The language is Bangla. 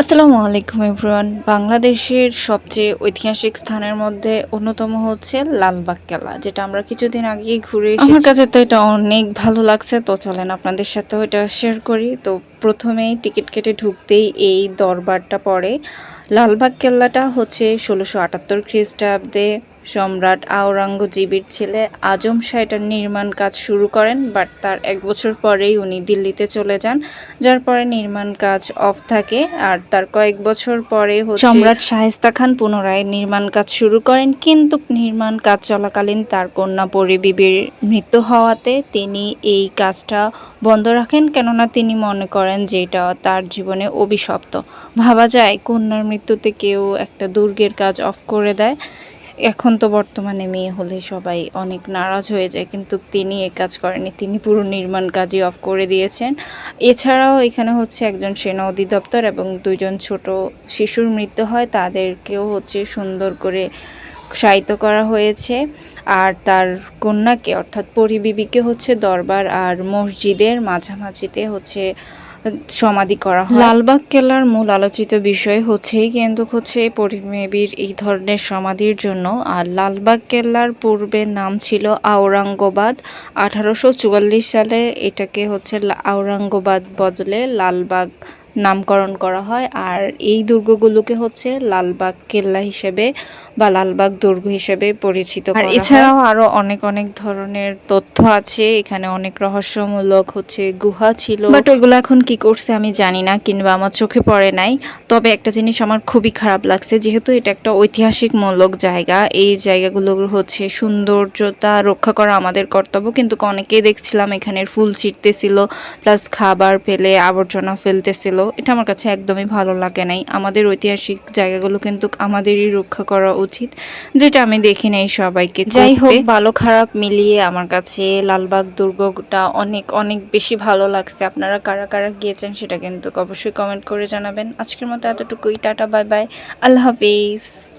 আসসালামু আলাইকুম এভরিওয়ান। বাংলাদেশের সবচেয়ে ঐতিহাসিক স্থানের মধ্যে অন্যতম হচ্ছে লালবাগ কেলা যেটা আমরা কিছুদিন আগে ঘুরে আমার কাছে তো এটা অনেক ভালো লাগছে তো চলেন আপনাদের সাথে এটা শেয়ার করি। তো প্রথমেই টিকিট কেটে ঢুকতেই এই দরবারটা পড়ে। লালবাগ কেল্লাটা হচ্ছে ষোলোশো আটাত্তর খ্রিস্টাব্দে সম্রাট আওরঙ্গজীবের ছেলে আজম শাহ এটার নির্মাণ কাজ শুরু করেন, বাট তার এক বছর পরেই উনি দিল্লিতে চলে যান, যার পরে নির্মাণ কাজ অফ থাকে, আর তার কয়েক বছর পরে সম্রাট শায়েস্তা খান পুনরায় নির্মাণ কাজ শুরু করেন, কিন্তু নির্মাণ কাজ চলাকালীন তার কন্যা পরিবিবির মৃত্যু হওয়াতে তিনি এই কাজটা বন্ধ রাখেন, কেননা তিনি মনে করেন যে এটা তার জীবনে অভিশপ্ত। ভাবা যায়, কন্যার মৃত্যুতে কেউ একটা দুর্গের কাজ অফ করে দেয়। এখন তো বর্তমানে মেয়ে হলে সবাই অনেক নারাজ হয়ে যায়, কিন্তু তিনি এ কাজ করেনি তিনি পুরো নির্মাণ কাজই অফ করে দিয়েছেন। এছাড়াও এখানে হচ্ছে একজন সেনা অধিদপ্তর এবং দুইজন ছোট শিশুর মৃত্যু হয়। তাদেরকেও হচ্ছে সুন্দর করে শায়িত করা হয়েছে। আর তার কন্যাকে অর্থাৎ পরিবিবিকে হচ্ছে দরবার আর মসজিদের মাঝামাঝিতে হচ্ছে সমাধি করা হয়। লালবাগ কেলার মূল আলোচিত বিষয় হচ্ছে কিন্তু হচ্ছে পরিমেবির এই ধরনের সমাধির জন্য। আর লালবাগ কেল্লার পূর্বে নাম ছিল আওরঙ্গবাদ। আঠারোশো সালে এটাকে হচ্ছে আওরঙ্গবাদ বদলে লালবাগ নামকরণ করা হয়। আর এই দুর্গগুলোকে হচ্ছে লালবাগ কেল্লা হিসেবে বা লালবাগ দুর্গ হিসেবে পরিচিত আর এছাড়াও আরও অনেক অনেক ধরনের তথ্য আছে। এখানে অনেক রহস্যমূলক হচ্ছে গুহা ছিল। বাট ওইগুলো এখন কি করছে আমি জানি না কিংবা আমার চোখে পড়ে নাই। তবে একটা জিনিস আমার খুবই খারাপ লাগছে যেহেতু এটা একটা ঐতিহাসিক মূলক জায়গা। এই জায়গাগুলো হচ্ছে সৌন্দর্যতা রক্ষা করা আমাদের কর্তব্য। কিন্তু অনেকেই দেখছিলাম এখানের ফুল ছিটতেছিল প্লাস খাবার ফেলে আবর্জনা ফেলতেছিল। এটা আমার কাছে একদমই ভালো লাগে নাই। আমাদের ঐতিহাসিক জায়গাগুলো কিন্তু আমাদেরই রক্ষা করা উচিত যেটা আমি দেখি নাই সবাইকে যাই হোক ভালো খারাপ মিলিয়ে আমার কাছে লালবাগ দুর্গটা অনেক অনেক বেশি ভালো লাগছে। আপনারা কারা কারা গিয়েছেন সেটা কিন্তু অবশ্যই কমেন্ট করে জানাবেন। আজকের মতো এতটুকুই। Tata bye bye. আল্লাহ হাফিজ।